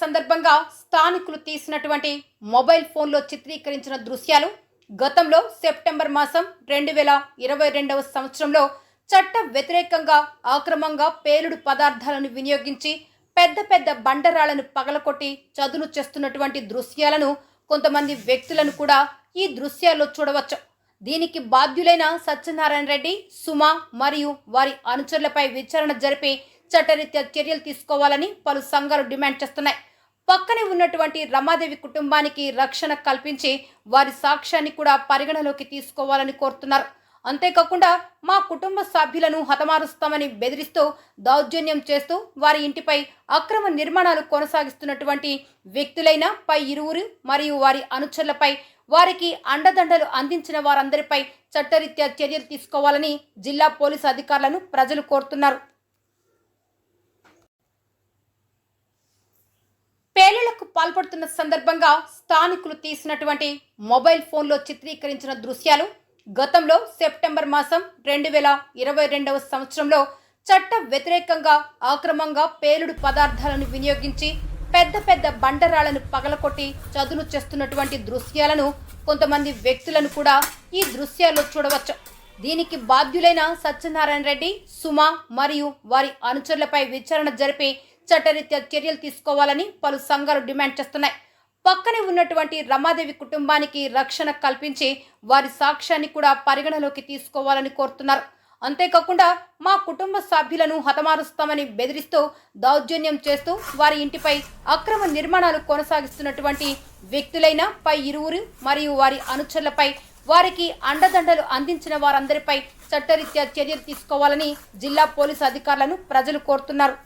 సందర్భంగా స్థానికులు తీసినటువంటి మొబైల్ ఫోన్లో చిత్రీకరించిన దృశ్యాలు గతంలో సెప్టెంబర్ మాసం రెండు వేల ఇరవై రెండవ సంవత్సరంలో చట్ట వ్యతిరేకంగా ఆక్రమంగా పేలుడు పదార్థాలను వినియోగించి పెద్ద పెద్ద బండరాళ్ళను పగలకొట్టి చదును చేస్తున్నటువంటి దృశ్యాలను కొంతమంది వ్యక్తులను కూడా ఈ దృశ్యాల్లో చూడవచ్చు. దీనికి బాధ్యులైన సత్యనారాయణ రెడ్డి సుమ మరియు వారి అనుచరులపై విచారణ జరిపి చట్టరీత్యా చర్యలు తీసుకోవాలని పలు సంఘాలు డిమాండ్ చేస్తున్నాయి. పక్కనే ఉన్నటువంటి రమాదేవి కుటుంబానికి రక్షణ కల్పించి వారి సాక్ష్యాన్ని కూడా పరిగణలోకి తీసుకోవాలని కోరుతున్నారు. అంతేకాకుండా మా కుటుంబ సభ్యులను హతమారుస్తామని బెదిరిస్తూ దౌర్జన్యం చేస్తూ వారి ఇంటిపై అక్రమ నిర్మాణాలు కొనసాగిస్తున్నటువంటి వ్యక్తులైన పై ఇరువురు మరియు వారి అనుచరులపై వారికి అండదండలు అందించిన వారందరిపై చట్టరీత్యా చర్యలు తీసుకోవాలని జిల్లా పోలీసు అధికారులను ప్రజలు కోరుతున్నారు. పాల్పడుతున్న సందర్భంగా స్థానికులు తీసినటువంటి మొబైల్ ఫోన్లో చిత్రీకరించిన దృశ్యాలు గతంలో సెప్టెంబర్ మాసం రెండు వేల ఇరవై రెండవ సంవత్సరంలో చట్ట వ్యతిరేకంగా ఆక్రమంగా పేలుడు పదార్థాలను వినియోగించి పెద్ద పెద్ద బండరాళ్ళను పగలకొట్టి చదును చేస్తున్నటువంటి దృశ్యాలను కొంతమంది వ్యక్తులను కూడా ఈ దృశ్యాల్లో చూడవచ్చు. దీనికి బాధ్యులైన సత్యనారాయణ రెడ్డి సుమ మరియు వారి అనుచరులపై విచారణ జరిపి చట్టరీత్యా చర్యలు తీసుకోవాలని పలు సంఘాలు డిమాండ్ చేస్తున్నాయి. పక్కనే ఉన్నటువంటి రమాదేవి కుటుంబానికి రక్షణ కల్పించి వారి సాక్ష్యాన్ని కూడా పరిగణలోకి తీసుకోవాలని కోరుతున్నారు. అంతేకాకుండా మా కుటుంబ సభ్యులను హతమారుస్తామని బెదిరిస్తూ దౌర్జన్యం చేస్తూ వారి ఇంటిపై అక్రమ నిర్మాణాలు కొనసాగిస్తున్నటువంటి వ్యక్తులైన పై ఇరువురు మరియు వారి అనుచరులపై వారికి అండదండలు అందించిన వారందరిపై చట్టరీత్యా చర్యలు తీసుకోవాలని జిల్లా పోలీసు అధికారులను ప్రజలు కోరుతున్నారు.